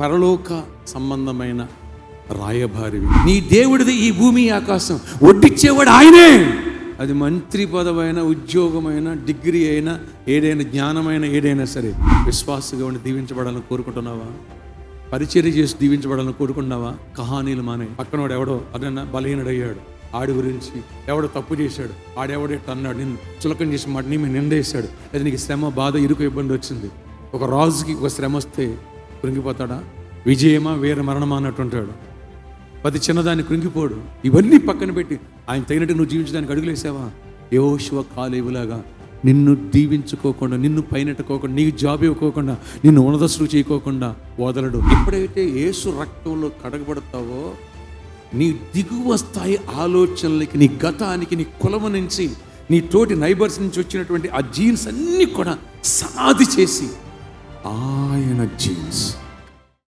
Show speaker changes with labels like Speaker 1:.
Speaker 1: పరలోక సంబంధమైన రాయభారివి నీ దేవుడిది ఈ భూమి ఆకాశం. వడ్డిచ్చేవాడు ఆయనే. అది మంత్రి పదవైన ఉద్యోగమైన డిగ్రీ అయినా ఏదైనా జ్ఞానమైన ఏదైనా సరే. విశ్వాసగా ఉండి దీవించబడాలని కోరుకుంటున్నావా? పరిచర్య చేసి దీవించబడాలని కోరుకున్నావా కహానీలు మానే. పక్కనోడు ఎవడో అదన్నా బలహీనుడయ్యాడు. ఆడి గురించి ఎవడో తప్పు చేశాడు. ఆడెవడో అన్నాడు. నిన్ను చులకం చేసి మాట నీ మీద నిందేశాడు. అది నీకు శ్రమ బాధ ఇరుకు ఇబ్బంది వచ్చింది. ఒక రాజుకి ఒక శ్రమ వస్తే కృంగిపోతాడా? విజయమా వీర మరణమా అన్నట్టుంటాడు. పది ప్రతి చిన్నదాన్ని కృంగిపోడు. ఇవన్నీ పక్కన పెట్టి ఆయన తగినట్టు నువ్వు జీవించడానికి అడుగులేసావా? యోశివ కాలేవులాగా నిన్ను దీవించుకోకుండా నిన్ను పైనట్టుకోకుండా నీకు జాబ్ ఇవ్వకోకుండా నిన్ను ఉన్నదస్తులు చేయకోకుండా వదలడు. ఎప్పుడైతే ఏసు రక్తంలో కడగబడతావో నీ దిగువ స్థాయి ఆలోచనలకి నీ గతానికి నీ కులము నుంచి నీ తోటి నైబర్స్ నుంచి వచ్చినటువంటి ఆ జీన్స్ అన్నీ కూడా సమాధి చేసి ఆయన జీన్స్